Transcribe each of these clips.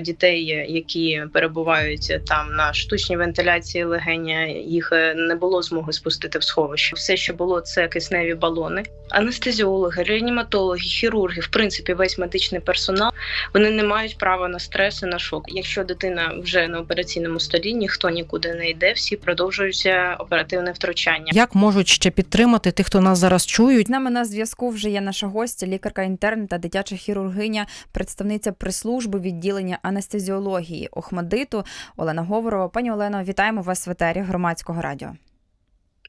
дітей, які перебувають там на штучній вентиляції легеня, їх е, не було змоги спустити в сховище. Все, що було, це кисневі балони. Анестезіологи, реаніматологи, хірурги, в принципі, весь медичний персонал вони не мають права на стрес і на шок. Якщо дитина вже на операційному столі, ніхто нікуди не йде, всі продовжуються оперативне втручання. Як можуть ще підтримати тих, хто нас зараз чують? З нами на зв'язку вже є наша гостя, лікарка інтерн та дитяча хірургиня, представниця прес-служби відділення анестезіології Охмадиту Олена Говорова. Пані Олено, вітаємо вас в етері громадського радіо.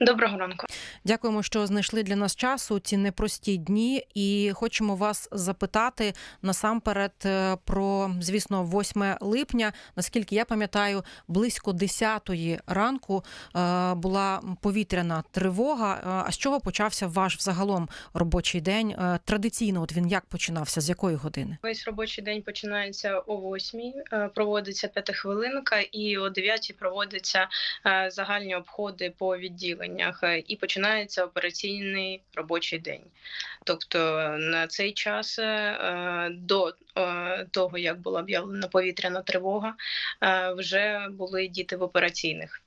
Доброго ранку. Дякуємо, що знайшли для нас часу ці непрості дні, і хочемо вас запитати насамперед е, про, звісно, 8 липня. Наскільки я пам'ятаю, близько 10-ї ранку е, була повітряна тривога. Е, А з чого почався ваш взагалом робочий день? Традиційно, от він як починався? З якої години? Весь робочий день починається о 8, проводиться п'ятихвилинка, і о 9 проводяться загальні обходи по відділеннях, е, і починається операційний робочий день. Тобто е, на цей час е, до того, як була об'явлена повітряна тривога, вже були діти в операційних.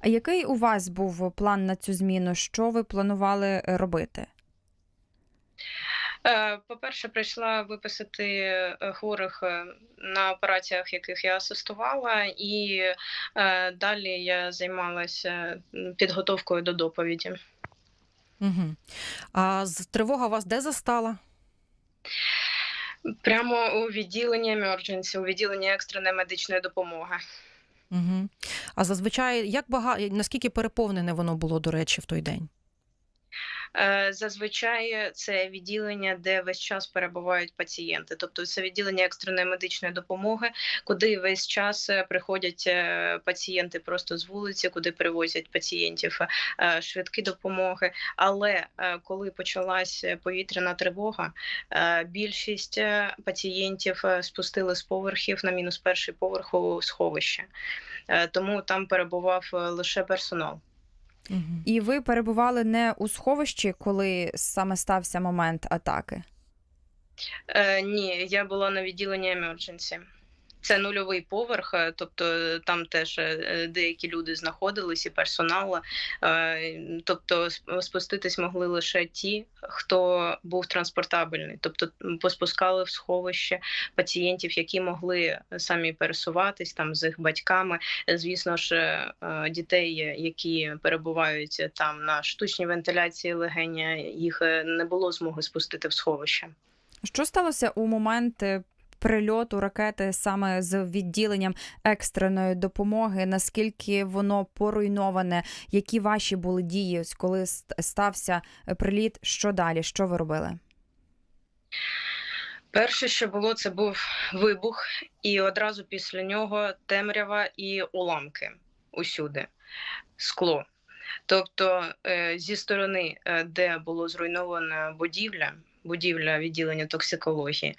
А який у вас був план на цю зміну? Що ви планували робити? Е, По-перше, прийшла виписати е, хворих е, на операціях, яких я асистувала, і далі я займалася підготовкою до доповіді. Угу. А з тривога вас де застала? Прямо у відділенні emergency, у відділенні екстреної медичної допомоги. Угу. А зазвичай як багато наскільки переповнене воно було, до речі, в той день? Е, Зазвичай це відділення, де весь час перебувають пацієнти, тобто це відділення екстреної медичної допомоги, куди весь час е, приходять е, пацієнти просто з вулиці, куди привозять пацієнтів швидкі допомоги. Але коли почалась повітряна тривога, більшість пацієнтів спустили з поверхів на мінус перший поверх у сховище, тому там перебував лише персонал. Угу. І ви перебували не у сховищі, коли саме стався момент атаки? Е, ні, я була на відділенні emergency. Це нульовий поверх, е, тобто е, там теж е, деякі люди знаходились і персонал. Тобто сп- спуститись могли лише ті, хто був транспортабельний. Тобто поспускали в сховище пацієнтів, які могли самі пересуватись там з їх батьками. Звісно ж, дітей, які перебувають там на штучній вентиляції легеня, їх не було змоги спустити в сховище. Що сталося у момент прильоту ракети саме з відділенням екстреної допомоги? Наскільки воно поруйноване? Які ваші були дії, коли стався приліт? Що далі? Що ви робили? Перше, що було, це був вибух, і одразу після нього темрява і уламки усюди, скло. Тобто, е, зі сторони, е, де було зруйнована будівля, будівля відділення токсикології,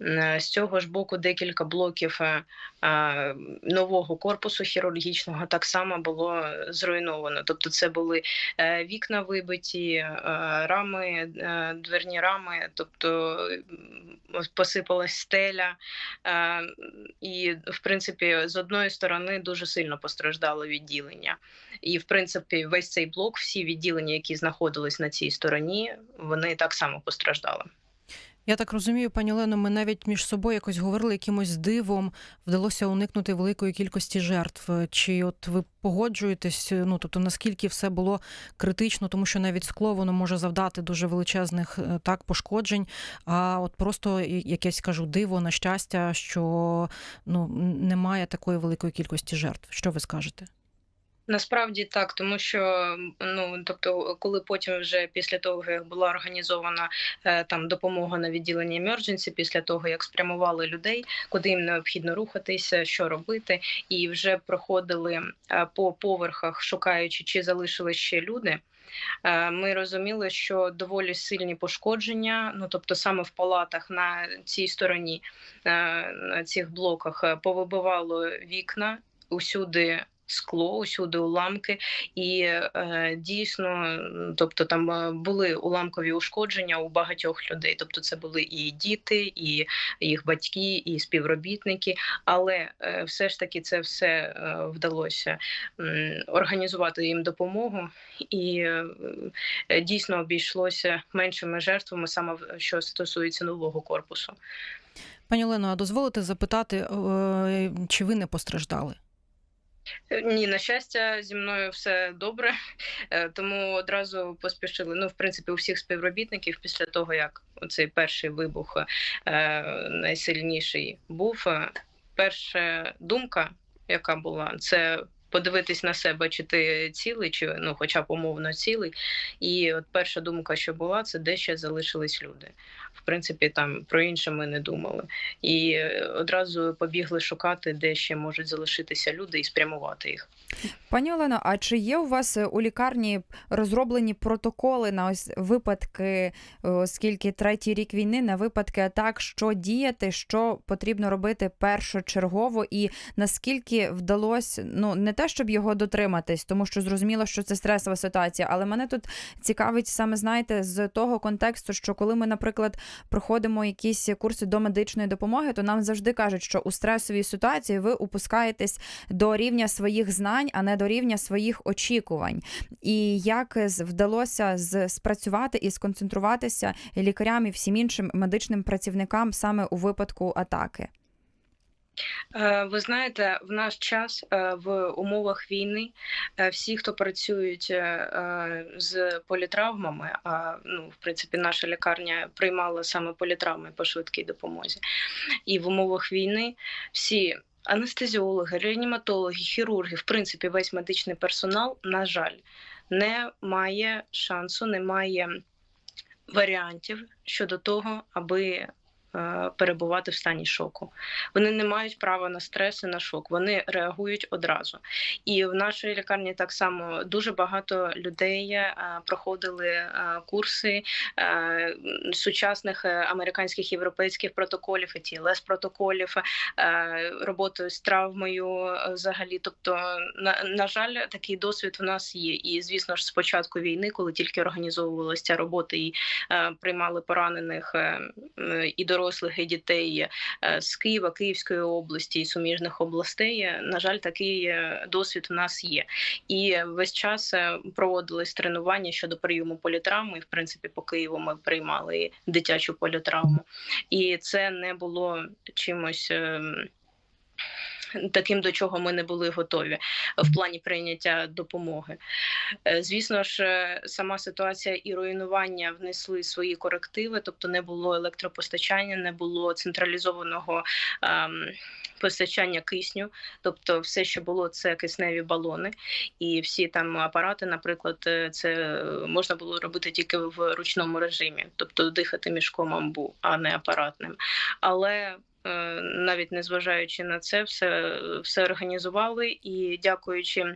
е, з цього ж боку декілька блоків е, е, нового корпусу хірургічного так само було зруйновано. Тобто, це були вікна вибиті, рами, дверні рами, тобто посипалась стеля. І, в принципі, з одної сторони дуже сильно постраждало відділення. І, в принципі, весь цей блок, всі відділення, які знаходились на цій стороні, вони так само постраждали. Я так розумію, пані Олено, ми навіть між собою якось говорили якимось дивом, вдалося уникнути великої кількості жертв. Чи от ви погоджуєтесь? Ну тобто наскільки все було критично, тому що навіть скло воно може завдати дуже величезних е, так пошкоджень. А от просто якесь кажу диво на щастя, що ну немає такої великої кількості жертв. Що ви скажете? Насправді так, тому що ну тобто, коли потім вже після того, як була організована е, там допомога на відділенні emergency, після того як спрямували людей, куди їм необхідно рухатися, що робити, і вже проходили е, по поверхах, шукаючи, чи залишились ще люди. е, Ми розуміли, що доволі сильні пошкодження, ну тобто саме в палатах на цій стороні, на цих блоках повибивало вікна, усюди скло, усюди уламки, і е, дійсно, тобто там е, були уламкові ушкодження у багатьох людей. Тобто, це були і діти, і їх батьки, і співробітники. Але е, все ж таки це все е, вдалося м, організувати їм допомогу, і е, е, дійсно обійшлося меншими жертвами, саме що стосується нового корпусу. Пані Олено, а дозволите запитати, е, чи ви не постраждали? Е, Ні, на щастя, зі мною все добре, е, тому одразу поспішили. Ну, в принципі, у всіх співробітників після того, як цей перший вибух е, найсильніший був, перша думка, яка була, це подивитись на себе, чи ти цілий, чи ну, хоча б умовно цілий. І от перша думка, що була, це де ще залишились люди. В принципі, там про інше ми не думали. І одразу побігли шукати, де ще можуть залишитися люди, і спрямувати їх. Пані Олено, а чи є у вас е, у лікарні розроблені протоколи на ось випадки, оскільки третій рік війни, на випадки атак, що діяти, що потрібно робити першочергово, і наскільки вдалося, ну не те, щоб його дотриматись, тому що зрозуміло, що це стресова ситуація, але мене тут цікавить саме, знаєте, з того контексту, що коли ми, наприклад, проходимо якісь курси до медичної допомоги, то нам завжди кажуть, що у стресовій ситуації ви опускаєтесь до рівня своїх знань, а не до рівня своїх очікувань. І як вдалося спрацювати і сконцентруватися лікарям і всім іншим медичним працівникам саме у випадку атаки? Е, Ви знаєте, в наш час е, в умовах війни е, всі, хто працюють з політравмами, а ну, в принципі, наша лікарня приймала саме політравми по швидкій допомозі. І в умовах війни всі анестезіологи, реаніматологи, хірурги, в принципі, весь медичний персонал, на жаль, не має шансу, не має варіантів щодо того, аби перебувати в стані шоку. Вони не мають права на стрес і на шок. Вони реагують одразу. І в нашій лікарні так само дуже багато людей е, проходили е, курси е, сучасних е, американських європейських протоколів, і ТЛС протоколів, е, роботою з травмою е, взагалі. Тобто, на, на жаль, такий досвід в нас є. І звісно ж, з початку війни, коли тільки організовувалася ця робота і е, приймали поранених е, е, і дорослих, і дітей е, з Києва, Київської області і суміжних областей. е, На жаль, такий е, досвід у нас є. І весь час проводились тренування щодо прийому політравми. І, в принципі, по Києву ми приймали дитячу політравму. І це не було чимось. Таким, до чого ми не були готові в плані прийняття допомоги. Е, Звісно ж, е, сама ситуація і руйнування внесли свої корективи, тобто не було електропостачання, не було централізованого ем, постачання кисню. Тобто, все, що було, це кисневі балони, і всі там апарати, наприклад, е, це е, можна було робити тільки в ручному режимі, тобто дихати мішком амбу, а не апаратним. Але е, навіть незважаючи на це, все, все організували і дякуючи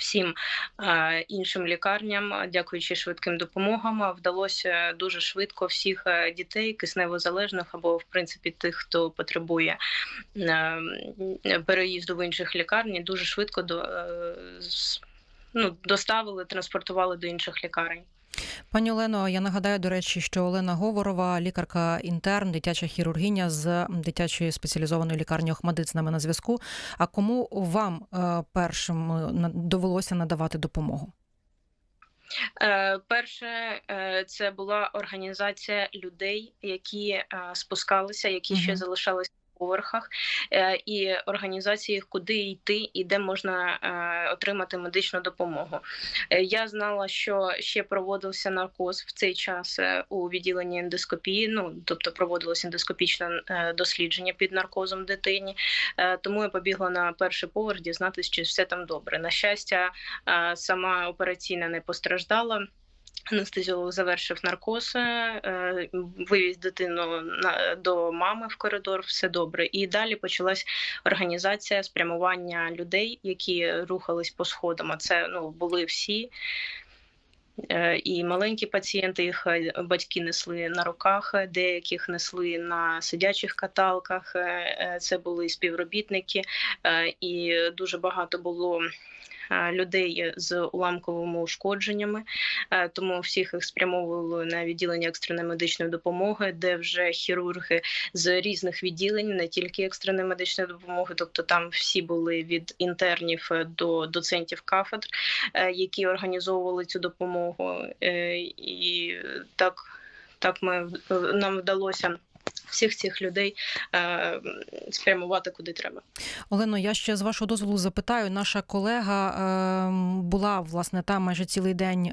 всім е, іншим лікарням, дякуючи швидким допомогам, вдалося дуже швидко всіх е, дітей, кисневозалежних або в принципі тих, хто потребує е, переїзду в інших лікарні, дуже швидко до, е, ну, доставили, транспортували до інших лікарень. Пані Олено, я нагадаю, до речі, що Олена Говорова, лікарка інтерн, дитяча хірургіня з дитячої спеціалізованої лікарні Охмадит з нами на зв'язку. А кому вам е, першим е, довелося надавати допомогу? Е, Перше, це була організація людей, які спускалися, які ще залишалися поверхах, е, і організації, куди йти і де можна е, отримати медичну допомогу. Е, Я знала, що ще проводився наркоз в цей час у відділенні ендоскопії. Ну тобто проводилось ендоскопічне дослідження під наркозом дитині. Тому я побігла на перший поверх дізнатися, чи все там добре. На щастя, сама операційна не постраждала. Анестезіолог завершив наркоз, е, вивіз дитину до мами в коридор. Все добре. І далі почалась організація спрямування людей, які рухались по сходам. А це ну були всі. Е, І маленькі пацієнти, їх е, батьки несли на руках, деяких несли на сидячих каталках. Це були співробітники, і дуже багато було. Е, Людей з уламковими ушкодженнями, Е, тому всіх їх спрямовували на відділення екстреної медичної допомоги, де вже хірурги з різних відділень, не тільки екстреної медичної допомоги, тобто там всі були від інтернів е, до доцентів кафедр, які організовували цю допомогу. І так, так ми нам вдалося всіх цих людей е, спрямувати куди треба. Олено, я ще з вашого дозволу запитаю. Наша колега е, була власне там майже цілий день е,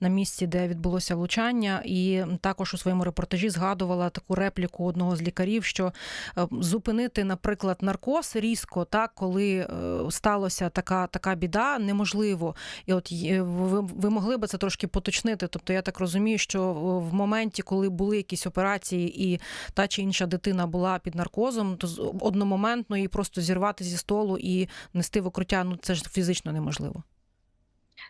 на місці, де відбулося влучання, і також у своєму репортажі згадувала таку репліку одного з лікарів, що зупинити, наприклад, наркоз різко, так коли сталося така, така біда, неможливо. І от ви, ви могли би це трошки поточнити. Тобто, я так розумію, що в моменті, коли були якісь операції, і та чи інша дитина була під наркозом, то одномоментно її просто зірвати зі столу і нести в укриття, ну це ж фізично неможливо.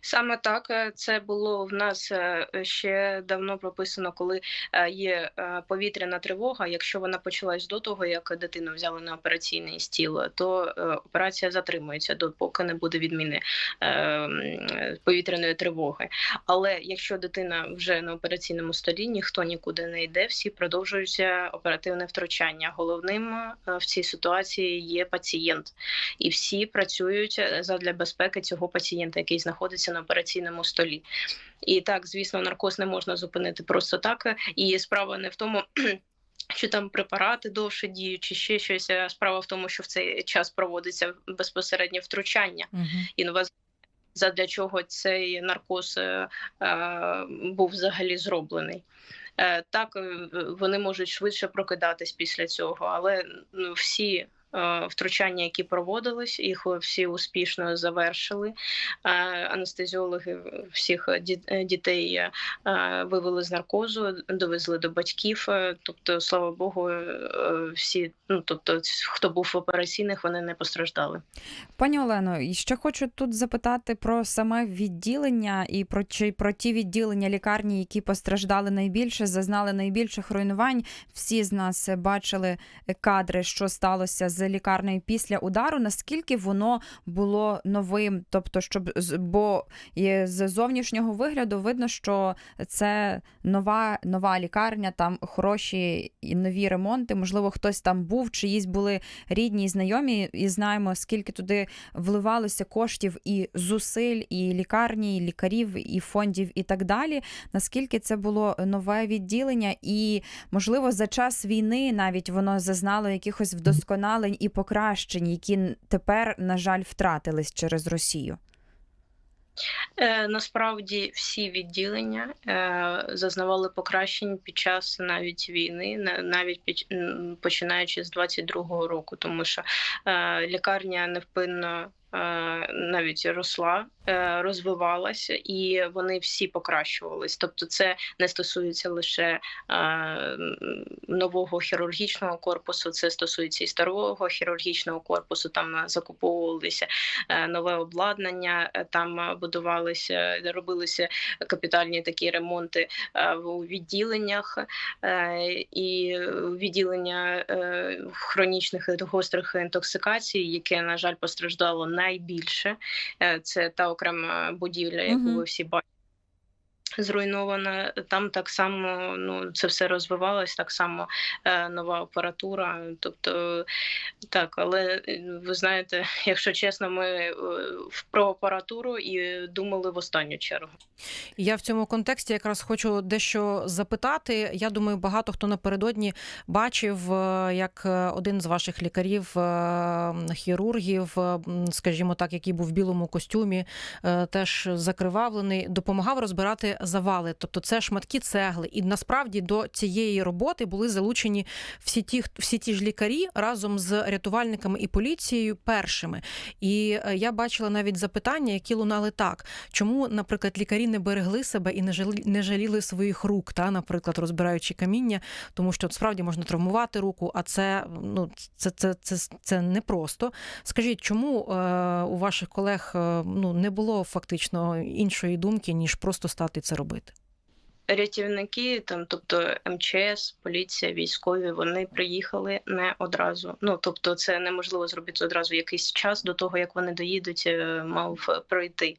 Саме так е, це було в нас е, ще давно прописано, коли е, є повітряна тривога. Якщо вона почалась до того, як дитину взяли на операційний стіл, то операція затримується допоки не буде відміни повітряної тривоги. Але якщо дитина вже на операційному столі, ніхто нікуди не йде, всі продовжуються оперативне втручання. Головним в цій ситуації є пацієнт, і всі працюють задля безпеки цього пацієнта, який знаходиться на операційному столі. І так, звісно, наркоз не можна зупинити просто так. І справа не в тому. Що там препарати довше діють, чи ще щось. Справа в тому, що в цей час проводиться безпосереднє втручання Угу. інваз задля чого цей наркоз е, е, був взагалі зроблений. Е, так, е, вони можуть швидше прокидатись після цього, але ну, всі. Е, Втручання, які проводились, їх всі успішно завершили. Е, Анестезіологи всіх е, дітей е, вивели з наркозу, довезли до батьків. Е, Тобто, слава Богу, е, всі, ну тобто, хто був в операційних, вони не постраждали. Пані Олено, і ще хочу тут запитати про саме відділення і про чи про ті відділення лікарні, які постраждали найбільше, зазнали найбільших руйнувань. Всі з нас бачили кадри, що сталося з лікарнею після удару. Наскільки воно було новим? Тобто, щоб з- бо з зовнішнього вигляду видно, що це нова, нова лікарня, там хороші і нові ремонти. Можливо, хтось там був, чиїсь були рідні і знайомі, і знаємо, скільки туди вливалося коштів і зусиль, і лікарні, і лікарів, і фондів, і так далі. Наскільки це було нове відділення, і можливо за час війни навіть воно зазнало якихось вдосконалень і покращень, які тепер, на жаль, втратились через Росію. Е, насправді всі відділення е, зазнавали покращень під час навіть війни, на- навіть під, починаючи з 22-го року, тому що е, лікарня невпинно. Е, Навіть росла, е, розвивалася, і вони всі покращувались. Тобто, це не стосується лише е, нового хірургічного корпусу, це стосується і старого хірургічного корпусу. Там закуповувалися нове обладнання, там будувалися, робилися капітальні такі ремонти у відділеннях, і відділення хронічних гострих інтоксикацій, яке, на жаль, постраждало найбільше. Е, Це та окрема будівля, яку ви всі бачите. Зруйнована там так само ну це все розвивалось, так само е, нова апаратура. Тобто так, але ви знаєте, якщо чесно, ми е, про апаратуру і думали в останню чергу. Я в цьому контексті якраз хочу дещо запитати. Я думаю, багато хто напередодні бачив, е, як е, один з ваших лікарів, хірургів, скажімо так, який був в білому костюмі, теж закривавлений, допомагав розбирати завали, тобто це шматки цегли. І насправді до цієї роботи були залучені всі ті, всі ті ж лікарі разом з рятувальниками і поліцією першими. І е, я бачила навіть запитання, які лунали так: чому, наприклад, лікарі не берегли себе і не жалі, не жаліли своїх рук, та, наприклад, розбираючи каміння, тому що справді можна травмувати руку, а це ну це, це, це, це непросто. Скажіть, чому е, у ваших колег е, ну не було фактично іншої думки, ніж просто стати це робити? Рятівники, там, тобто МЧС, поліція, військові, вони приїхали не одразу. Ну тобто, це неможливо зробити одразу якийсь час до того, як вони доїдуть, е, мав пройти.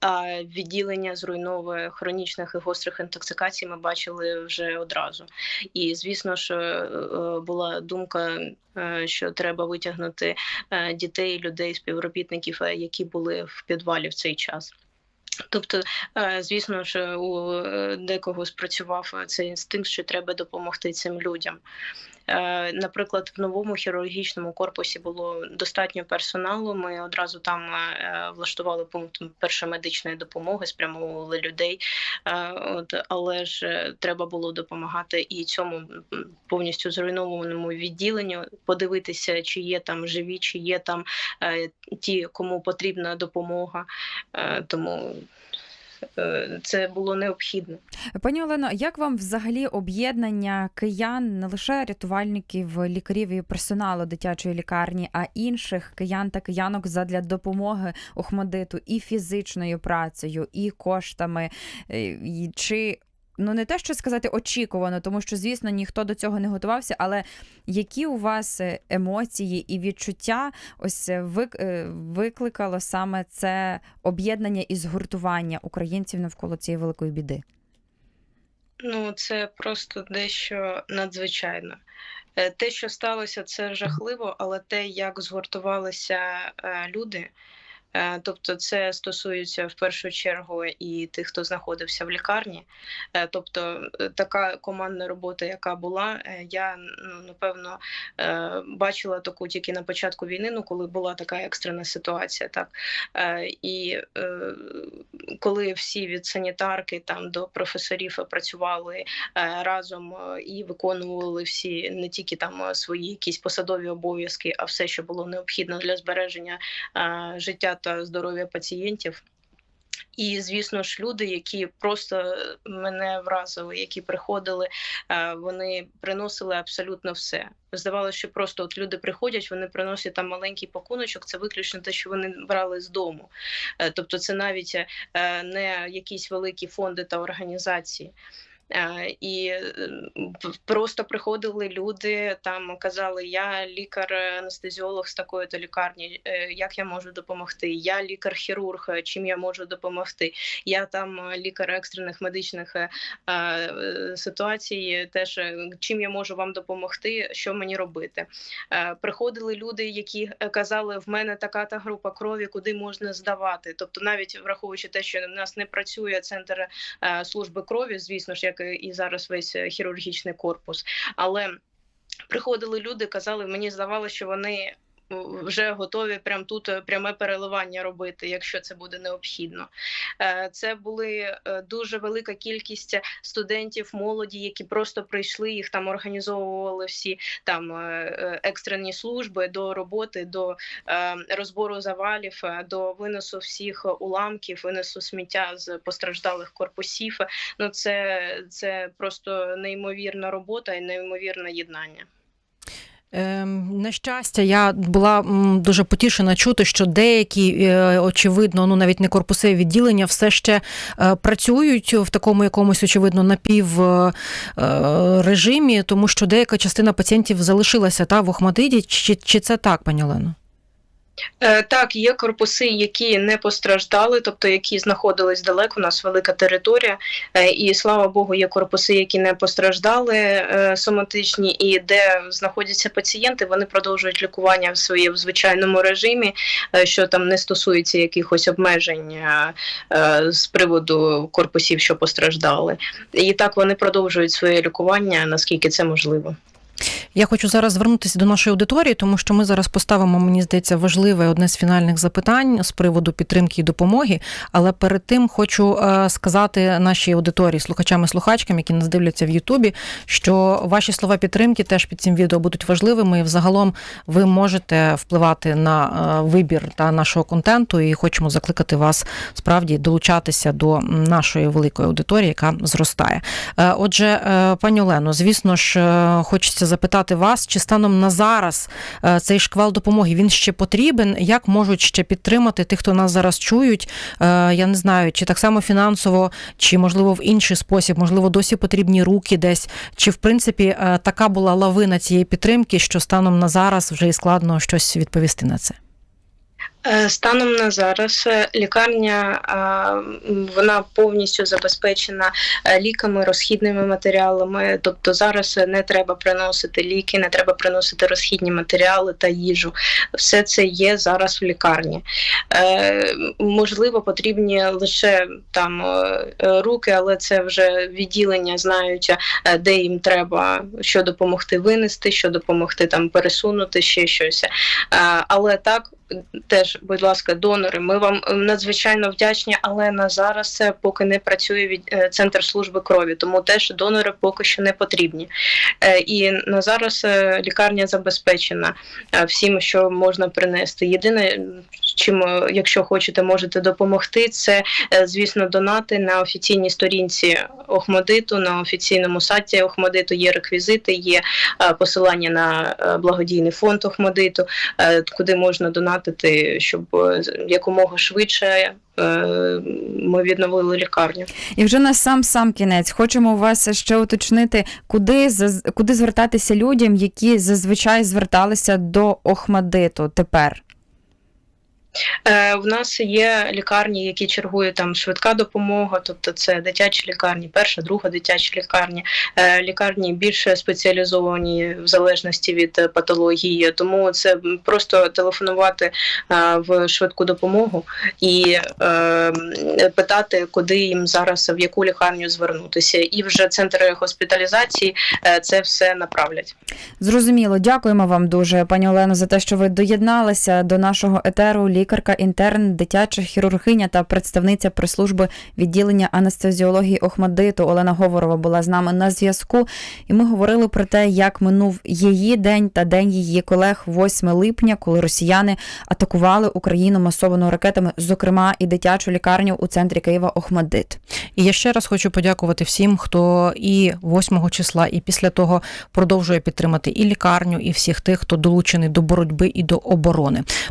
А відділення зруйновує хронічних і гострих інтоксикацій ми бачили вже одразу. І звісно, що е, була думка, е, що треба витягнути дітей, людей, співробітників, які були в підвалі в цей час. Тобто, е, звісно ж, у е, декого спрацював е, цей інстинкт, що треба допомогти цим людям. Наприклад, в новому хірургічному корпусі було достатньо персоналу. Ми одразу там влаштували пункт першої медичної допомоги, спрямовували людей. От, але ж треба було допомагати і цьому повністю зруйнованому відділенню, подивитися, чи є там живі, чи є там ті, кому потрібна допомога. Тому це було необхідно. Пані Олено, як вам взагалі об'єднання киян, не лише рятувальників, лікарів і персоналу дитячої лікарні, а інших киян та киянок задля допомоги Охмадиту і фізичною працею, і коштами? Е, Чи ну не те, що сказати очікувано, тому що, звісно, ніхто до цього не готувався, але які у вас е, емоції і відчуття ось е, е, викликало саме це об'єднання і згуртування українців навколо цієї великої біди? Ну, це просто дещо надзвичайно. Те, що сталося, це жахливо, але те, як згуртувалися люди, тобто це стосується в першу чергу і тих, хто знаходився в лікарні. Е, Тобто е, така командна робота, яка була, е, я ну, напевно е, бачила таку тільки на початку війни, ну коли була така екстрена ситуація. Так Е, і е, коли всі від санітарки там до професорів працювали е, разом е, і виконували всі не тільки там е, свої якісь посадові обов'язки, а все, що було необхідно для збереження е, життя та здоров'я пацієнтів. І, звісно ж, люди, які просто мене вразили, які приходили, е, вони приносили абсолютно все. Здавалося, що просто от люди приходять, вони приносять там маленький пакуночок, це виключно те, що вони брали з дому. Е, Тобто, це навіть е, не якісь великі фонди та організації. І е, просто приходили люди, там казали: я лікар-анестезіолог з такої то лікарні, як я можу допомогти? Я лікар-хірург, е, чим я можу допомогти? Я там е, лікар екстрених медичних е, ситуацій, теж чим я можу вам допомогти, що мені робити? Приходили люди, які казали, в мене така та група крові, куди можна здавати. Тобто, навіть враховуючи те, що в нас не працює центр служби крові, звісно ж, як і зараз весь е, хірургічний корпус. Але приходили люди, казали, мені здавалося, що вони. Вже готові прямо тут е, пряме переливання робити, якщо це буде необхідно. Е, Це були е, дуже велика кількість студентів, молоді, які просто прийшли, їх там організовували всі там екстрені служби до роботи, до розбору завалів, до виносу всіх уламків, виносу сміття з постраждалих корпусів. Ну це, це просто неймовірна робота і неймовірне єднання. Ем, на щастя, я була дуже потішена чути, що деякі, е, очевидно, ну навіть не корпуси відділення, все ще е, працюють в такому якомусь, очевидно, напів е, тому що деяка частина пацієнтів залишилася та в Охматиді. Чи, чи це так, пані Олено? Е, Так, є корпуси, які не постраждали, тобто які знаходились далеко. У нас велика територія, е, і слава Богу, є корпуси, які не постраждали е, соматичні, і де знаходяться пацієнти, вони продовжують лікування в своєму звичайному режимі, що там не стосується якихось обмежень з приводу корпусів, що постраждали. І так вони продовжують своє лікування, наскільки це можливо. Я хочу зараз звернутися до нашої аудиторії, тому що ми зараз поставимо, мені здається, важливе одне з фінальних запитань з приводу підтримки і допомоги. Але перед тим хочу е, сказати нашій аудиторії, слухачам і слухачкам, які нас дивляться в Ютубі, що ваші слова підтримки теж під цим відео будуть важливими. І взагалом ви можете впливати на е, вибір та нашого контенту. І хочемо закликати вас справді долучатися до нашої великої аудиторії, яка зростає. Е, Отже, пані Олено, звісно ж, хочеться запитати вас, чи станом на зараз е, цей шквал допомоги він ще потрібен? Як можуть ще підтримати тих, хто нас зараз чують? Е, Я не знаю, чи так само фінансово, чи можливо в інший спосіб, можливо, досі потрібні руки десь, чи в принципі е, така була лавина цієї підтримки, що станом на зараз вже і складно щось відповісти на це. Е, Станом на зараз е, лікарня е, вона повністю забезпечена ліками, розхідними матеріалами. Тобто зараз не треба приносити ліки, не треба приносити розхідні матеріали та їжу. Все це є зараз в лікарні. Можливо, потрібні лише там руки, але це вже відділення знають, де їм треба що допомогти винести, що допомогти там пересунути ще щось. Але так теж, будь ласка, донори. Ми вам е, надзвичайно вдячні, але на зараз це поки не працює від е, центр служби крові, тому теж донори поки що не потрібні. Е, І на зараз е, лікарня забезпечена всім, що можна принести. Єдине, чим, якщо хочете, можете допомогти, це звісно донати на офіційній сторінці Охмадиту, на офіційному сайті Охмадиту є реквізити, є посилання на благодійний фонд Охмадиту куди можна донатити, щоб е, якомога швидше е, ми відновили лікарню. І вже на сам сам кінець хочемо у вас ще уточнити, куди куди звертатися людям, які зазвичай зверталися до Охмадиту тепер. Е, В нас є лікарні, які чергують там швидка допомога, тобто це дитячі лікарні, перша, друга дитячі лікарні, Е, лікарні більше спеціалізовані в залежності від е, патології. Тому це просто телефонувати е, в швидку допомогу і питати, куди їм зараз в яку лікарню звернутися. І вже центри госпіталізації це все направлять. Зрозуміло, дякуємо вам дуже, пані Олено, за те, що ви доєдналися до нашого етеру. Лікарка, інтерн, дитяча хірургиня та представниця прес-служби відділення анестезіології Охмадиту Олена Говорова була з нами на зв'язку. І ми говорили про те, як минув її день та день її колег 8 липня, коли росіяни атакували Україну масованими ракетами, зокрема і дитячу лікарню у центрі Києва Охмадит. І я ще раз хочу подякувати всім, хто і 8 числа, і після того продовжує підтримати і лікарню, і всіх тих, хто долучений до боротьби і до оборони.